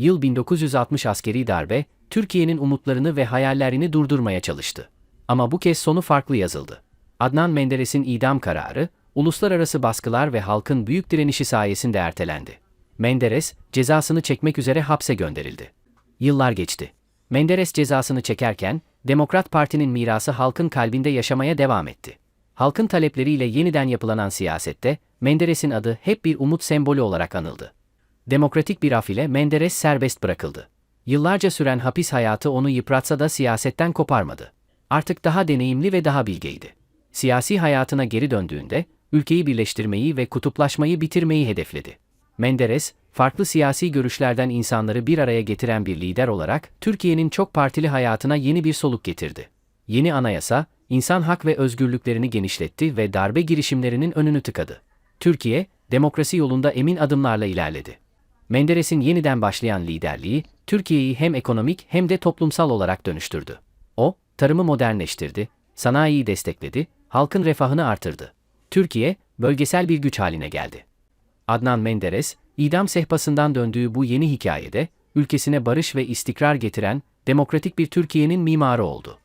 Yıl 1960 askeri darbe, Türkiye'nin umutlarını ve hayallerini durdurmaya çalıştı. Ama bu kez sonu farklı yazıldı. Adnan Menderes'in idam kararı, uluslararası baskılar ve halkın büyük direnişi sayesinde ertelendi. Menderes, cezasını çekmek üzere hapse gönderildi. Yıllar geçti. Menderes cezasını çekerken, Demokrat Parti'nin mirası halkın kalbinde yaşamaya devam etti. Halkın talepleriyle yeniden yapılanan siyasette, Menderes'in adı hep bir umut sembolü olarak anıldı. Demokratik bir af ile Menderes serbest bırakıldı. Yıllarca süren hapis hayatı onu yıpratsa da siyasetten koparmadı. Artık daha deneyimli ve daha bilgeydi. Siyasi hayatına geri döndüğünde, ülkeyi birleştirmeyi ve kutuplaşmayı bitirmeyi hedefledi. Menderes, farklı siyasi görüşlerden insanları bir araya getiren bir lider olarak Türkiye'nin çok partili hayatına yeni bir soluk getirdi. Yeni anayasa, insan hak ve özgürlüklerini genişletti ve darbe girişimlerinin önünü tıkadı. Türkiye, demokrasi yolunda emin adımlarla ilerledi. Menderes'in yeniden başlayan liderliği, Türkiye'yi hem ekonomik hem de toplumsal olarak dönüştürdü. O, tarımı modernleştirdi, sanayiyi destekledi, halkın refahını artırdı. Türkiye, bölgesel bir güç haline geldi. Adnan Menderes, idam sehpasından döndüğü bu yeni hikayede, ülkesine barış ve istikrar getiren, demokratik bir Türkiye'nin mimarı oldu.